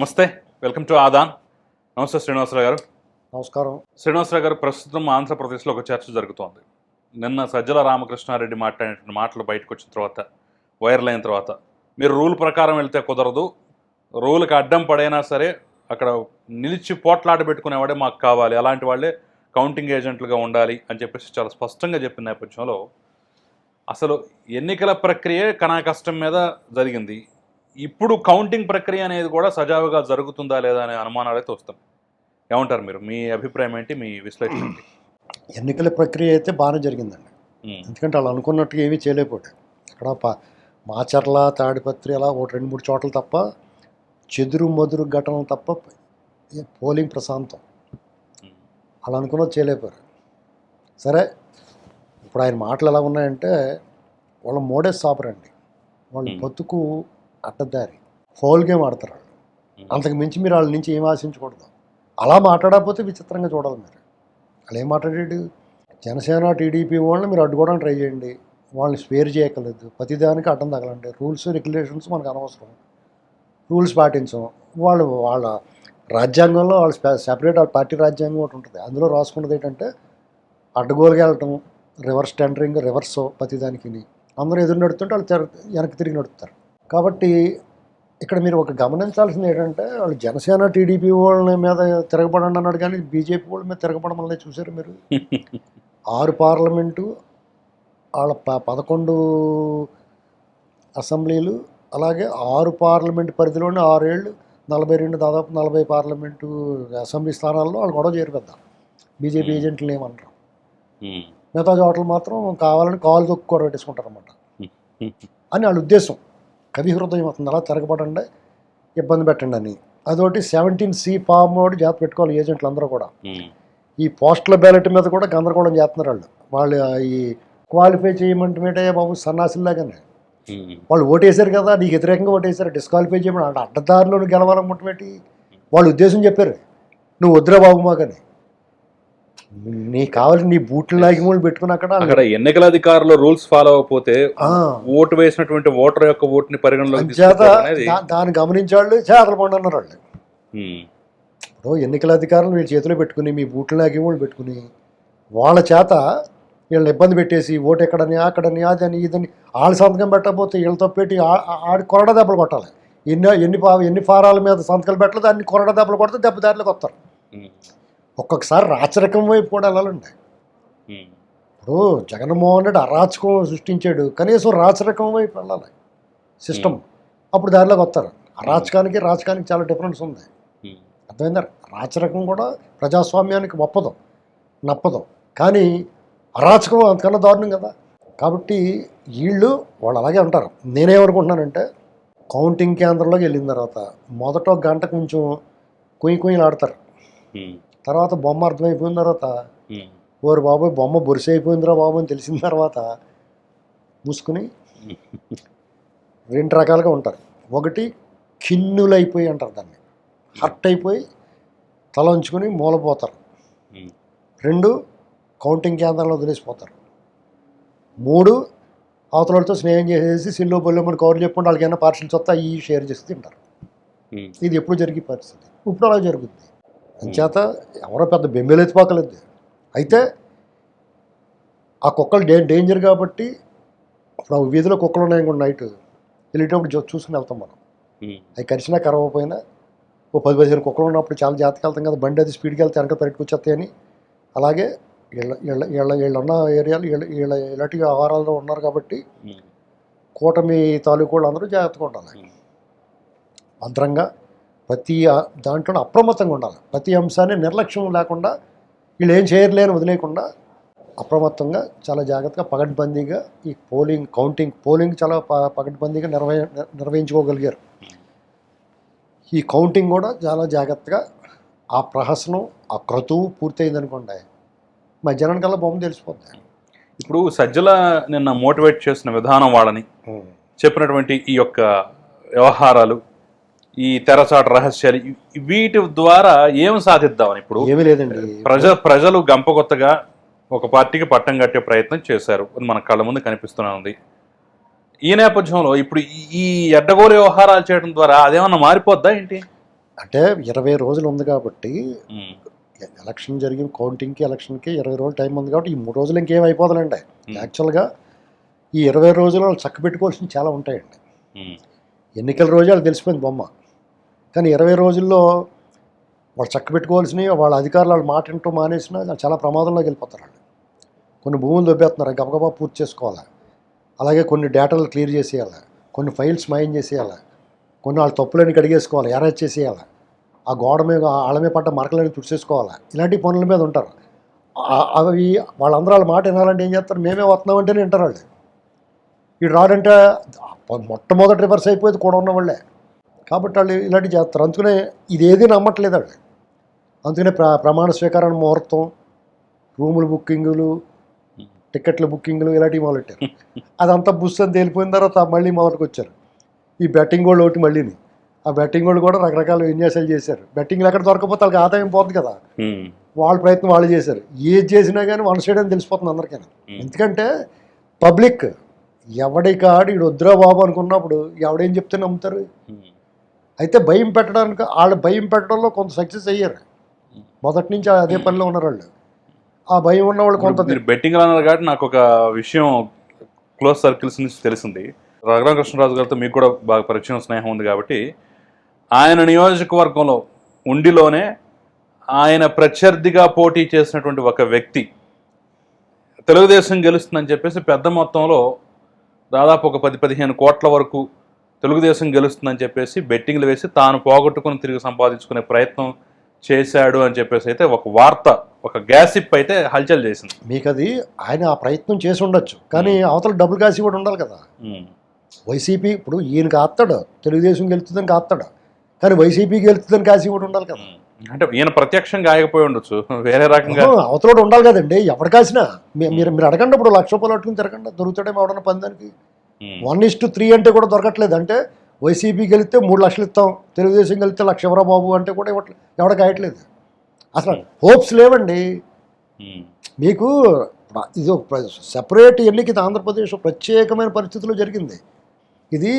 నమస్తే welcome to Aadan. నమస్తే శ్రీనివాసరావు గారు. నమస్కారం. శ్రీనివాసరావు గారు ప్రస్తుతం ఆంధ్రప్రదేశ్లో ఒక చర్చ జరుగుతోంది. నిన్న సజ్జల రామకృష్ణారెడ్డి మాట్లాడినటువంటి మాటలు బయటకు వచ్చిన తర్వాత వైరల్ అయిన తర్వాత మీరు రూల్ ప్రకారం వెళ్తే కుదరదు. రూల్కి అడ్డం పడైనా సరే అక్కడ నిలిచి పోట్లాట పెట్టుకునేవాడే మాకు కావాలి. అలాంటి వాళ్ళే కౌంటింగ్ ఏజెంట్లుగా ఉండాలి అని చెప్పేసి చాలా స్పష్టంగా చెప్పిన నేపథ్యంలో అసలు ఎన్నికల ప్రక్రియ కష్టం మీద జరిగింది. ఇప్పుడు కౌంటింగ్ ప్రక్రియ అనేది కూడా సజావుగా జరుగుతుందా లేదా అనే అనుమానాలు అయితే వస్తాయి ఏమంటారు మీరు? మీ అభిప్రాయం ఏంటి? మీ విశ్లేషణ ఏంటి? ఎన్నికల ప్రక్రియ అయితే బాగానే జరిగిందండి. ఎందుకంటే వాళ్ళు అనుకున్నట్టుగా ఏమీ చేయలేకపోయాడు ఇక్కడ ప మాచర్ల తాడిపత్రి అలా ఒకటి రెండు మూడు చోట్ల తప్ప చెదురు మదురు ఘటనలు తప్ప పోలింగ్ ప్రశాంతం. ఉమ్, అలా అనుకున్నది చేయలేకపోయారు. సరే ఇప్పుడు ఆయన మాటలు ఎలా ఉన్నాయంటే వాళ్ళ మోడే సాపరండి వాళ్ళ. బతుకు అడ్డదారి ఫౌల్ గేమ్ ఆడతారు వాళ్ళు. అంతకు మించి మీరు వాళ్ళ నుంచి ఏం ఆశించకూడదు. అలా మాట్లాడకపోతే విచిత్రంగా చూడాలి మీరు. వాళ్ళు ఏం మాట్లాడాడు జనసేన టీడీపీ వాళ్ళని మీరు అడ్డుకోవడానికి ట్రై చేయండి. వాళ్ళని స్పేర్ చేయక్కర్లేదు ప్రతిదానికి అడ్డం తగలండి. రూల్స్ రెగ్యులేషన్స్ మనకు అనవసరం. రూల్స్ పాటించం. వాళ్ళు వాళ్ళ రాజ్యాంగంలో వాళ్ళ సెపరేట్ వాళ్ళ పార్టీ రాజ్యాంగం ఒకటి ఉంటుంది. అందులో రాసుకున్నది ఏంటంటే అడ్డగోలుగా వెళ్ళటం రివర్స్ టెండరింగ్ రివర్స్ ప్రతిదానికి అందరూ ఎదురు నడుతుంటే వాళ్ళు వెనక్కి తిరిగి నడుపుతారు. కాబట్టి ఇక్కడ మీరు ఒక గమనించాల్సింది ఏంటంటే వాళ్ళు జనసేన టీడీపీ వాళ్ళ మీద తిరగబడండి అన్నాడు కానీ బీజేపీ వాళ్ళ మీద తిరగబడమని చూసారు మీరు. ఆరు పార్లమెంటు వాళ్ళ ప పదకొండు అసెంబ్లీలు అలాగే ఆరు పార్లమెంట్ పరిధిలోనే ఆరేళ్ళు నలభై రెండు దాదాపు నలభై పార్లమెంటు అసెంబ్లీ స్థానాల్లో వాళ్ళు గొడవ చేయరు పెద్ద. బీజేపీ. ఏజెంట్లు ఉమ్, మిగతా చోట్ల మాత్రం కావాలని కాలు తొక్కు కూడా పెట్టేసుకుంటారు అనమాట అని వాళ్ళ ఉద్దేశం. కవి హృదయం అవుతుంది అలా తిరగబడండి ఇబ్బంది పెట్టండి అని. అదొకటి సెవెంటీన్ సి ఫామ్ ఒకటి జాగ్రత్త పెట్టుకోవాలి ఏజెంట్లు అందరూ కూడా. ఈ పోస్టల్ బ్యాలెట్ మీద కూడా గందరగోళం చేస్తున్నారు వాళ్ళు. వాళ్ళు ఈ క్వాలిఫై చేయమంటే బాబు సన్నాసుల్లాగానే వాళ్ళు ఓటేశారు కదా నీకు వ్యతిరేకంగా ఓటేశారు డిస్క్వాలిఫై చేయమని. అంటే అడ్డదారిలో గెలవాలనుకుంటున్నట్టు వాళ్ళ ఉద్దేశం చెప్పారు. నువ్వు వద్దురా బాబు మాకని. నీకు కావాలి నీ బూట్లు లాగి మూలు పెట్టుకుని అక్కడ అక్కడ ఎన్నికల అధికారులు రూల్స్ ఫాలో అవ్వకపోతే ఓటు వేసినటువంటి ఓటర్ యొక్క ఓటుని పరిగణలోకి దా- దాన్ని గమనించే వాళ్ళు చేతలు పండు అన్నారు వాళ్ళు. ఇప్పుడు ఎన్నికల అధికారులు వీళ్ళ చేతిలో పెట్టుకుని మీ బూట్లు లాగి మూలు పెట్టుకుని వాళ్ళ చేత వీళ్ళని ఇబ్బంది పెట్టేసి ఓటు ఎక్కడని అక్కడని అదని ఇదని వాళ్ళ సంతకం పెట్టకపోతే వీళ్ళతో పెట్టి ఆడి కొరడ దెబ్బలు కొట్టాలి. ఎన్ని ఎన్ని ఎన్ని ఫారాల మీద సంతకాలు పెట్టలేదు అన్ని కొరడ దెబ్బలు కొడితే దెబ్బ దారిలోకి వస్తారు ఒక్కొక్కసారి రాచరికం వైపు కూడా వెళ్ళాలండి ఇప్పుడు జగన్మోహన్ రెడ్డి అరాచకం సృష్టించాడు. కనీసం రాచరికం వైపు వెళ్ళాలి. సిస్టమ్. అప్పుడు దారిలోకి వస్తారు. అరాచకానికి రాచకానికి చాలా డిఫరెన్స్ ఉంది. అర్థమైందా? రాచరికం కూడా ప్రజాస్వామ్యానికి ఒప్పదు. నప్పదు. కానీ అరాచకం అంతకన్నా దారుణం కదా. కాబట్టి వీళ్ళు వాళ్ళు అలాగే అంటారు నేనేమనుకుంటున్నానంటే కౌంటింగ్ కేంద్రంలోకి వెళ్ళిన తర్వాత మొదట ఒక గంట కొంచెం కుయ్యి కుయ్యలు ఆడతారు తర్వాత బొమ్మ అర్థమైపోయిన తర్వాత ఓరు బాబోయ్ బొమ్మ బొరిసి అయిపోయిందిరా బాబు అని తెలిసిన తర్వాత మూసుకుని రెండు రకాలుగా ఉంటారు. ఒకటి కిన్నులైపోయి అంటారు దాన్ని. హర్ట్ అయిపోయి తల ఉంచుకొని మూలపోతారు. రెండు కౌంటింగ్ కేంద్రంలో వదిలేసిపోతారు. మూడు అవతలతో స్నేహం చేసేసి సిల్లో బొల్లో మన కౌరు చెప్పుకుంటే వాళ్ళకి ఏమైనా పార్సల్స్ వస్తే అవి షేర్ చేసి తింటారు. ఇది ఎప్పుడు జరిగే పరిస్థితి. ఇప్పుడు అలా జరుగుతుంది అంచేత ఎవరో పెద్ద బెంబేలు ఎత్తిపోకలేదు. అయితే ఆ కుక్కలు డే డేంజర్ కాబట్టి ఇప్పుడు ఆ వీధిలో కుక్కలు ఉన్నాయి కూడా నైట్ వెళ్ళేటప్పుడు చూసుకుని వెళ్తాం మనం. అవి కరిచినా కరవకపోయినా ఓ పది పదిహేను కుక్కలు ఉన్నప్పుడు చాలా జాగ్రత్తగా వెళ్తాం కదా బండి అది స్పీడ్కి వెళ్తే వెనక పరిగెట్టుకు వచ్చేస్తాయని అలాగే వీళ్ళ వీళ్ళ వీళ్ళ ఉన్న ఏరియాలు వీళ్ళ వీళ్ళ ఇలాంటి వ్యవహారాల్లో ఉన్నారు కాబట్టి కూటమి తాలూకు వాళ్ళు అందరూ జాగ్రత్తగా ఉండాలి. భద్రంగా ప్రతి దాంట్లో అప్రమత్తంగా ఉండాలి. ప్రతి అంశాన్ని నిర్లక్ష్యం లేకుండా వీళ్ళు ఏం చేయలేని వదిలేయకుండా అప్రమత్తంగా చాలా జాగ్రత్తగా పగడ్బందీగా ఈ పోలింగ్ కౌంటింగ్ పోలింగ్ చాలా ప- పగడ్బందీగా నిర్వహి నిర్వహించుకోగలిగారు. ఈ కౌంటింగ్ కూడా చాలా జాగ్రత్తగా ఆ ప్రహసనం ఆ క్రతువు పూర్తయింది అనుకోండి మధ్యాహ్నం కల్లా బొమ్మ తెలిసిపోద్ది. ఇప్పుడు సజ్జల నిన్న మోటివేట్ చేసిన విధానం వాళ్ళని చెప్పినటువంటి ఈ యొక్క వ్యవహారాలు ఈ తెరచాటు రహస్యాలు వీటి ద్వారా ఏం సాధిద్దామని ఇప్పుడు ఏమీ లేదండి. ప్రజ ప్రజలు గంపకొత్తగా ఒక పార్టీకి పట్టం కట్టే ప్రయత్నం చేశారు అది మన కళ్ళ ముందు కనిపిస్తూనే ఉంది. ఈ నేపథ్యంలో ఇప్పుడు ఈ- అడ్డగోలు వ్యవహారాలు చేయడం ద్వారా అదేమన్నా మారిపోద్దా ఏంటి? అంటే ఇరవై రోజులు ఉంది కాబట్టి ఎలక్షన్ జరిగిన కౌంటింగ్కి ఎలక్షన్కి ఇరవై రోజులు టైం ఉంది కాబట్టి ఈ మూడు రోజులు ఇంకేం అయిపోతుందండి Hmm. యాక్చువల్గా ఈ ఇరవై రోజులు వాళ్ళు చక్క పెట్టుకోవాల్సినవి చాలా ఉంటాయండి. ఎన్నికల రోజు వాళ్ళు తెలిసిపోయింది బొమ్మ. కానీ ఇరవై రోజుల్లో వాళ్ళు చక్క పెట్టుకోవాల్సినవి వాళ్ళ అధికారులు వాళ్ళు మాట వింటూ మానేసినా వాళ్ళు చాలా ప్రమాదంలోకి వెళ్ళిపోతారు వాళ్ళు. కొన్ని భూములు దొబ్బేస్తున్నారు గబగబా పూర్తి చేసుకోవాలి? అలాగే కొన్ని డేటాలు క్లియర్ చేసేయాలి? కొన్ని ఫైల్స్ మాయం చేసేయాలి? కొన్ని వాళ్ళ తప్పులని కడిగేసుకోవాలి? ఎరేజ్ చేసేయాలి? ఆ గోడ మీద వాళ్ళ మీద పడ్డ మరకలని తుడిచేసుకోవాలి? ఇలాంటి పనుల మీద ఉంటారు. అవి వాళ్ళందరూ వాళ్ళ మాట వినాలంటే ఏం చేస్తారు? మేమే వస్తున్నామంటేనే వింటారు వాళ్ళు. వీడు రాడంటే మొట్టమొదటి రివర్స్ అయిపోయేది కూడా ఉన్న వాళ్ళే కాబట్టి వాళ్ళు ఇలాంటివి చేస్తారు. అందుకనే ఇది ఏది నమ్మట్లేదు వాళ్ళు. అందుకనే ప్ర ప్రమాణ స్వీకారాన్ని ముహూర్తం రూములు బుకింగులు టికెట్ల బుకింగ్లు ఇలాంటివి మొదలెట్టారు. అదంతా బుస్ అని తేలిపోయిన తర్వాత మళ్ళీ మొదటికి వచ్చారు ఈ బెట్టింగ్ వాళ్ళు ఒకటి మళ్ళీని. ఆ బెట్టింగ్ వాళ్ళు కూడా రకరకాల విన్యాసాలు చేశారు. బెట్టింగ్లు ఎక్కడ దొరకపోతే వాళ్ళకి ఆదాయం పోతుంది కదా. వాళ్ళ ప్రయత్నం వాళ్ళు చేశారు. ఏది చేసినా కానీ వన్ సైడ్ అని తెలిసిపోతుంది అందరికీ ఎందుకంటే పబ్లిక్ ఎవడి కాడు ఈడు వద్దురా బాబు అనుకున్నప్పుడు ఎవడేం చెప్తే నమ్ముతారు? అయితే భయం పెట్టడానికి వాళ్ళు భయం పెట్టడంలో కొంత సక్సెస్ అయ్యారు. మొదటి నుంచి అదే పనిలో ఉన్నారు వాళ్ళు ఆ భయం ఉన్న వాళ్ళు కొంత మీరు బెట్టింగ్ అన్నారు కాబట్టి నాకు ఒక విషయం క్లోజ్ సర్కిల్స్ నుంచి తెలిసింది. రఘురామకృష్ణరాజు గారితో మీకు కూడా బాగా పరిచయం స్నేహం ఉంది కాబట్టి ఆయన నియోజకవర్గంలో ఉండిలోనే ఆయన ప్రత్యర్థిగా పోటీ చేసినటువంటి ఒక వ్యక్తి తెలుగుదేశం గెలుస్తుందని చెప్పేసి పెద్ద మొత్తంలో దాదాపు ఒక పది పదిహేను కోట్ల వరకు తెలుగుదేశం గెలుస్తుందని చెప్పేసి బెట్టింగ్లు వేసి తాను పోగొట్టుకుని తిరిగి సంపాదించుకునే ప్రయత్నం చేశాడు అని చెప్పేసి అయితే ఒక వార్త ఒక గ్యాసిప్ అయితే హల్చల్ చేసింది. మీకు అది ఆయన ఆ ప్రయత్నం చేసి ఉండొచ్చు. కానీ అవతల డబ్బులు కాసి కూడా ఉండాలి కదా. వైసీపీ ఇప్పుడు ఈయన కాస్తాడు తెలుగుదేశం గెలుతుందని కాస్తాడు కానీ వైసీపీ గెలుతుందని కాసి కూడా ఉండాలి కదా. అంటే ఈయన ప్రత్యక్షంగా ఆగిపోయి ఉండొచ్చు వేరే రకంగా. అవతల కూడా ఉండాలి కదండి ఎవడు కాసినా మీరు మీరు అడగండి ఇప్పుడు లక్ష రూపాయలు పట్టుకుని తిరగండి దొరుకుతాడేమో ఎవడన్నా పందానికి. Um, one is to three అంటే కూడా దొరకట్లేదు. అంటే వైసీపీ గెలిస్తే మూడు లక్షలు ఇస్తాం తెలుగుదేశం గెలిస్తే లక్ష బాబు అంటే కూడా ఇవ్వట్లేదు ఎవడ కాయట్లేదు అసలు హోప్స్ లేవండి. మీకు ఇది ఒక సెపరేట్ ఎన్నిక ఆంధ్రప్రదేశ్ ప్రత్యేకమైన పరిస్థితుల్లో జరిగింది. ఇది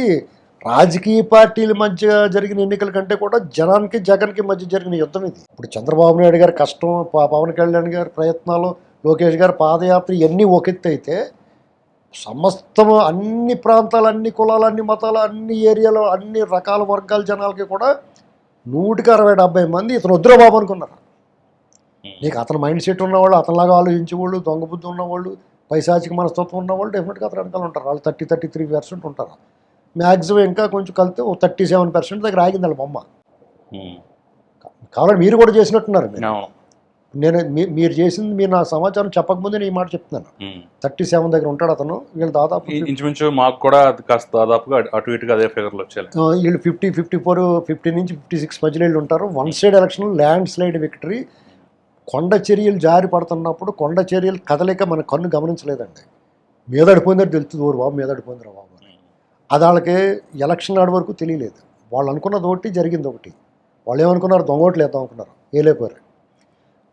రాజకీయ పార్టీల మధ్య జరిగిన ఎన్నికల కంటే కూడా జనానికి జగన్కి మధ్య జరిగిన యుద్ధం ఇది. ఇప్పుడు చంద్రబాబు నాయుడు గారి కష్టం పవన్ కళ్యాణ్ గారి ప్రయత్నాలు లోకేష్ గారి పాదయాత్ర ఇవన్నీ ఒక ఎత్తు అయితే సమస్తము అన్ని ప్రాంతాలు అన్ని కులాలు అన్ని మతాలు అన్ని ఏరియాలో అన్ని రకాల వర్గాల జనాలకి కూడా నూటికి అరవై డెబ్బై మంది ఇతను వద్దురా బాబు అనుకున్నారు. నీకు అతని మైండ్ సెట్ ఉన్నవాళ్ళు అతనిలాగా ఆలోచించేవాళ్ళు దొంగ బుద్ధి ఉన్నవాళ్ళు పైశాచిక మనస్తత్వం ఉన్నవాళ్ళు డెఫినెట్గా అతను వెనకాల ఉంటారు. వాళ్ళు థర్టీ థర్టీ త్రీ పర్సెంట్ ఉంటారు. మ్యాక్సిమం ఇంకా కొంచెం కలిపితే ఓ థర్టీ సెవెన్ పర్సెంట్ దగ్గర ఆగింది వాళ్ళ బొమ్మ. కావాలని మీరు కూడా చేసినట్టున్నారు నేను మీరు చేసింది మీరు నా సమాచారం చెప్పకముందే నేను ఈ మాట చెప్తున్నాను. థర్టీ సెవెన్ దగ్గర ఉంటాడు అతను. వీళ్ళు దాదాపు ఇంచుమించు మాకు కూడా కాస్త దాదాపుగా అటు ఇటుగా అదే ఫిగర్లు వచ్చాయి వీళ్ళు ఫిఫ్టీ ఫిఫ్టీ ఫోర్ ఫిఫ్టీ నుంచి ఫిఫ్టీ సిక్స్ మధ్యలో వీళ్ళు ఉంటారు. One side election landslide victory కొండ చర్యలు జారి పడుతున్నప్పుడు కొండ చర్యలు కదలిక మన కన్ను గమనించలేదండి. మీదడిపోయిందని తెలుస్తుంది ఊరు బాబు మీదడిపోయిందిరా బాబు అని. అది వాళ్ళకి ఎలక్షన్ నాడు వరకు తెలియలేదు. వాళ్ళు అనుకున్నది ఒకటి జరిగింది ఒకటి. వాళ్ళు ఏమనుకున్నారు? దొంగోట్లు వేద్దాం అనుకున్నారు. వేయలేకపోయారు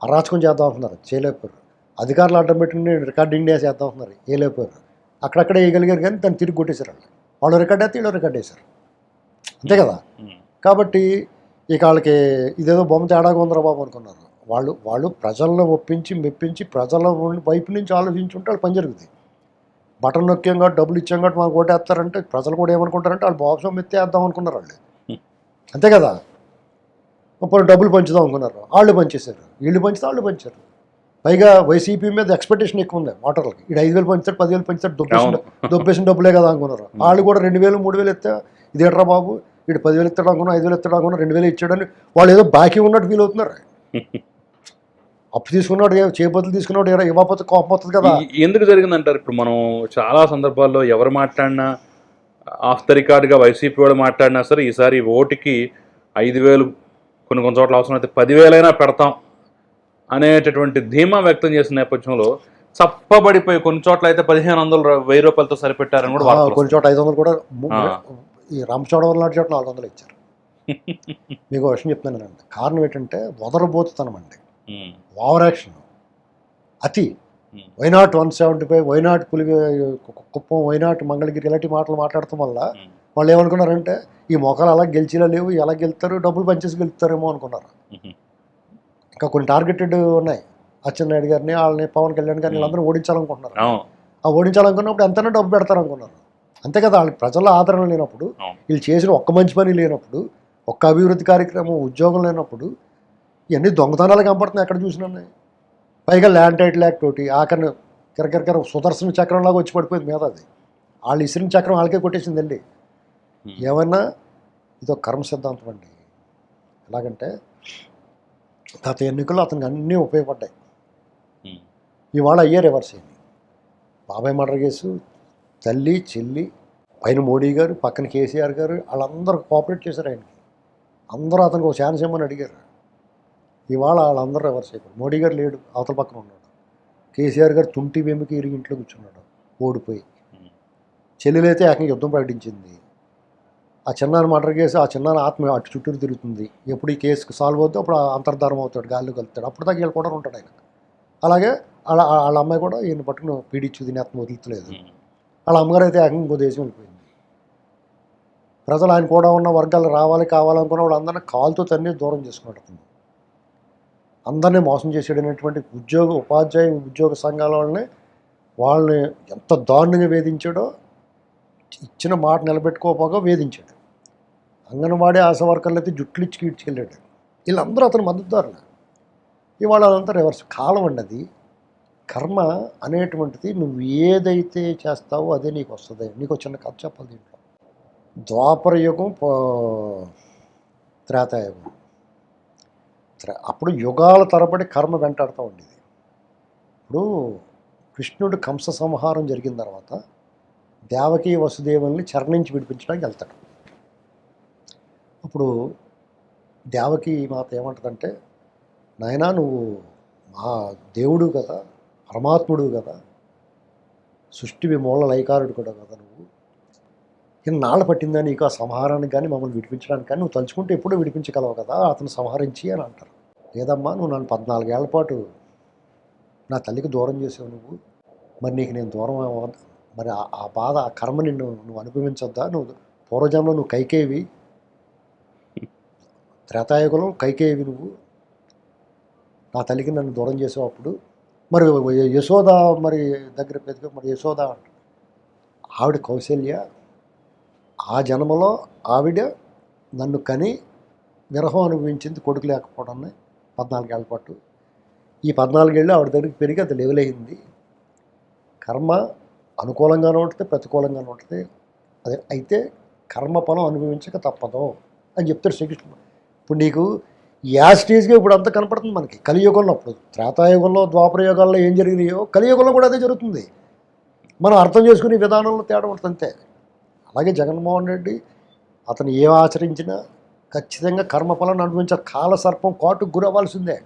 అరాచకం చేద్దాం అనుకున్నారు చేయలేకపోయారు. అధికారులు అడ్డం పెట్టుకుని రికార్డింగ్ డే చేద్దాం అనుకున్నారు వేయలేకపోయారు అక్కడక్కడే వేయగలిగారు కానీ దాన్ని తిరిగి కొట్టేశారు వాళ్ళు. వాళ్ళు రికార్డ్ అయితే వీళ్ళు రికార్డ్ వేశారు. అంతే కదా? కాబట్టి ఇక వాళ్ళకి ఇదేదో బొమ్మ తేడాగా ఉందిరా బాబు అనుకున్నారు. వాళ్ళు వాళ్ళు ప్రజలను ఒప్పించి మెప్పించి ప్రజల వైపు నుంచి ఆలోచించుంటే వాళ్ళు పని జరుగుతుంది బటన్ నొక్కాం కాబట్టి డబ్బులు ఇచ్చాం కాబట్టి మాకు ఓటేస్తారంటే ప్రజలు కూడా ఏమనుకుంటారంటే వాళ్ళు బాక్స్ మెత్తేద్దాం అనుకున్నారు వాళ్ళు. అంతే కదా? ఇప్పుడు డబ్బులు పంచుదాం అనుకున్నారు. వాళ్ళు పంచేశారు. వీళ్ళు పంచితే వాళ్ళు పంచారు. పైగా వైసీపీ మీద ఎక్స్పెక్టేషన్ ఎక్కువ ఉంది ఓటర్లకి. ఇటు ఐదు వేలు పంచుతాడు పదివేలు పంచుతాడు దొబ్బేసిన దొబ్బేసిన డబ్బులే కదా అనుకున్నారు. వాళ్ళు కూడా రెండు వేలు మూడు వేలు ఎత్తే ఇదేట్రా బాబు? ఇటు పదివేలు ఇస్తాడు అనుకున్నా ఐదు వేలు ఇస్తాడు అనుకున్నా రెండు వేలు ఇచ్చాడని వాళ్ళు ఏదో బాకీ ఉన్నట్టు ఫీల్ అవుతున్నారు. అప్పు తీసుకున్నాడు చేపతులు తీసుకున్నాడు ఇవ్వకపోతే కోపం వస్తుంది కదా. ఎందుకు జరిగిందంటారు? ఇప్పుడు మనం చాలా సందర్భాల్లో ఎవరు మాట్లాడినా ఆఫ్ ద రికార్డ్గా వైసీపీ వాడు మాట్లాడినా సరే ఈసారి ఓటుకి ఐదు వేలు కొన్ని కొన్ని చోట్ల అవసరం అయితే పదివేలైనా పెడతాం అనేటటువంటి ధీమా వ్యక్తం చేసిన నేపథ్యంలో చప్పబడిపోయి కొన్ని చోట్ల అయితే పదిహేను వందలు వెయ్యి రూపాయలతో సరిపెట్టారని కూడా కొన్ని చోట ఐదు వందలు కూడా. ఈ రామచోడవరం లాంటి చోట నాలుగు వందలు ఇచ్చారు. మీకు విషయం చెప్తాను అండి కారణం ఏంటంటే వదరబోతుతనం అండి. Over action. అతి. Why not one seventy five why not పులి కుప్పం వైనాట్ మంగళగిరి ఇలాంటి మాటలు మాట్లాడటం వల్ల వాళ్ళు ఏమనుకున్నారంటే ఈ మొక్కలు అలా గెలిచేలా లేవు ఎలా గెలుస్తారు డబ్బులు పంచేసి గెలుస్తారేమో అనుకున్నారు. ఇంకా కొన్ని టార్గెటెడ్ ఉన్నాయి. అచ్చెన్నాయుడు గారిని వాళ్ళని పవన్ కళ్యాణ్ గారిని వీళ్ళందరూ ఓడించాలనుకుంటున్నారు. ఆ ఓడించాలనుకున్నప్పుడు ఎంతైనా డబ్బు పెడతారు అనుకున్నారు అంతే కదా వాళ్ళకి ప్రజల ఆదరణ లేనప్పుడు. వీళ్ళు చేసిన ఒక్క మంచి పని లేనప్పుడు ఒక్క అభివృద్ధి కార్యక్రమం ఉద్యోగం లేనప్పుడు ఇవన్నీ దొంగతనాలు కనపడుతున్నాయి ఎక్కడ చూసినా పైగా ల్యాండ్ టైటిల్ యాక్ట్ ఒకటి ఆఖరిని కిరకిరకిర సుదర్శన చక్రంలాగా వచ్చి పడిపోయింది మీద అది. వాళ్ళు ఇసిరిన చక్రం వాళ్ళకే కొట్టేసింది వెళ్ళి. ఏమన్నా ఇదో కర్మ సిద్ధాంతం అండి. ఎలాగంటే గత ఎన్నికల్లో అతనికి అన్నీ ఉపయోగపడ్డాయి. ఉమ్. ఇవాళ అయ్యే రివర్స్ అయింది బాబాయ్ మర్డర్ కేసు తల్లి చెల్లి పైన మోడీ గారు పక్కన కేసీఆర్ గారు వాళ్ళందరూ కోఆపరేట్ చేశారు ఆయనకి. అందరూ అతనికి ఒక ఛాన్స్ ఇవ్వమని అడిగారు. ఇవాళ వాళ్ళందరూ రివర్స్ అయిపోయారు. మోడీ గారు లేడు అవతల పక్కన ఉన్నాడు. కేసీఆర్ గారు తుంటి వెముకి ఇరిగి ఇంట్లో కూర్చున్నాడు. ఓడిపోయి. ఉమ్. చెల్లెలైతే ఏకంగా యుద్ధం ప్రకటించింది. ఆ చిన్నాన్న మర్డర్ కేసు ఆ చిన్నాన్న ఆత్మ అటు చుట్టూరు తిరుగుతుంది. ఎప్పుడు ఈ కేసు సాల్వ్ అవుతుందో అప్పుడు ఆ అంతర్ధారం అవుతాడు గాల్లో కలుతాడు అప్పుడు దాకా వీళ్ళు కూడా ఉంటాడు ఆయన అలాగే వాళ్ళ వాళ్ళ అమ్మాయి కూడా ఈయన పట్టుకుని పీడించి తినేత్తం వదులుతలేదు. ఉమ్. వాళ్ళ అమ్మగారు అయితే ఏకంగా ఇంకో దేశం వెళ్ళిపోయింది. ప్రజలు ఆయన కూడా ఉన్న వర్గాలు రావాలి కావాలనుకున్న వాళ్ళందరినీ కాలుతో తన్ని దూరం అతను. అందరినీ మోసం చేసేటటువంటి ఉద్యోగ ఉపాధ్యాయ ఉద్యోగ సంఘాల వాళ్ళని వాళ్ళని ఎంత దారుణంగా వేధించాడో ఇచ్చిన మాట నిలబెట్టుకోపోగా వేధించాడు. అంగన్వాడీ ఆశ వర్కర్లు అయితే జుట్లు ఇచ్చి కీడ్చుకెళ్ళాడు వీళ్ళందరూ అతను మద్దతుదారులు. ఇవాళ అదంతా రివర్స్ కాలం అండి కర్మ అనేటువంటిది నువ్వు ఏదైతే చేస్తావో అదే నీకు వస్తుంది. నీకు చిన్న కథ చెప్పాలి దీంట్లో. ద్వాపర యుగం త్రేతాయుగం. అప్పుడు యుగాల తరబడి కర్మ వెంటాడుతూ ఉండేది. ఇప్పుడు కృష్ణుడు కంస సంహారం జరిగిన తర్వాత దేవకీ వసుదేవుల్ని చరణించి విడిపించడానికి వెళ్తాడు. అప్పుడు దేవకి మాత ఏమంటుందంటే నాయనా నువ్వు మా దేవుడు కదా పరమాత్ముడు కదా సృష్టివి మూల లైకారుడు కూడా కదా నువ్వు. ఇన్నాళ్ళు పట్టిందా నీకు ఆ సంహారానికి కానీ మమ్మల్ని విడిపించడానికి కానీ నువ్వు తలుచుకుంటే ఎప్పుడూ విడిపించగలవు కదా అతను సంహరించి అని అంటారు. లేదమ్మా నువ్వు నన్ను పద్నాలుగేళ్ళ పాటు నా తల్లికి దూరం చేసావు నువ్వు. మరి నీకు నేను దూరం మరి ఆ- ఆ బాధ ఆ కర్మ నిన్ను నువ్వు అనుభవించొద్దా? నువ్వు పూర్వజంలో నువ్వు కైకేవి త్రేతాయుగంలో కైకేయ నువ్వు నా తల్లికి నన్ను దూరం చేసావు అప్పుడు మరి యశోద మరి దగ్గర పెద్ద మరి యశోద ఆవిడ కౌశల్య ఆ జన్మలో ఆవిడ నన్ను కని విరహం అనుభవించింది కొడుకు లేకపోవడాన్ని పద్నాలుగేళ్ళ పాటు. ఈ పద్నాలుగేళ్ళు ఆవిడ దగ్గరికి పెరిగి అది లెవెల్ కర్మ అనుకూలంగానే ఉంటుంది ప్రతికూలంగానే ఉంటుంది. అదే అయితే కర్మ ఫలం అనుభవించక తప్పదు అని చెప్తారు శ్రీకృష్ణుడు. ఇప్పుడు నీకు యాస్టీజ్గా ఇప్పుడు అంత కనపడుతుంది మనకి. కలియుగంలో అప్పుడు త్రేతాయుగంలో ద్వాపరయుగాల్లో ఏం జరిగినాయో కలియుగంలో కూడా అదే జరుగుతుంది. మనం అర్థం చేసుకునే విధానంలో తేడా ఉంటుంది అంతే. అలాగే జగన్మోహన్ రెడ్డి అతను ఏం ఆచరించినా ఖచ్చితంగా కర్మఫలాన్ని అనుభవించాలి కాల సర్పం కాటుకు గురవ్వాల్సిందే.